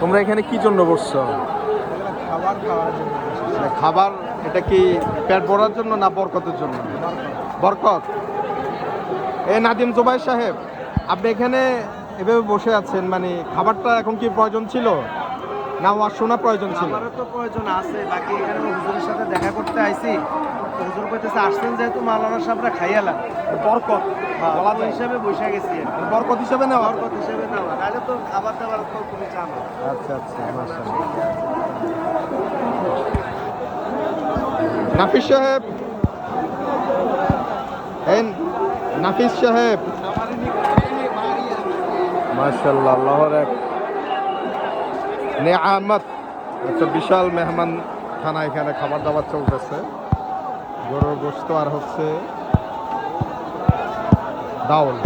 তোমরা এখানে কি জন্য বসছো? খাবার খাওয়ার জন্য মানে খাবার এটা কি পেট ভরার জন্য না বরকতের জন্য? বরকত। এ নাদিম জুবাই সাহেব আপনি এখানে এভাবে বসে আছেন মানে খাবারটা এখন কি প্রয়োজন ছিল? না ওয়ার শোনা প্রয়োজন ছিল? আমারও তো প্রয়োজন আছে বাকি এখানে হুজুরের করতে আইছি। হুজুর কইতেছে আসছেন যেহেতু মাওলানা সাহেবরা খাইয়ালাম বরকত। বলা হিসাবে বসে গেছি। বরকত হিসেবে নেওয়া। বরকত হিসেবে না নাহলে তো খাবার দাবার তো তুমি জানো আচ্ছা আচ্ছা মাশাআল্লাহ। নাফিস সাহেব। এই নাফিস সাহেব। মাশাআল্লাহ আল্লাহর এক নেয়ামত। একটা বিশাল মেহমান খানা এখানে খাবার দাবার চলতেছে। গরুর গোস্ত আর হচ্ছে ডাউল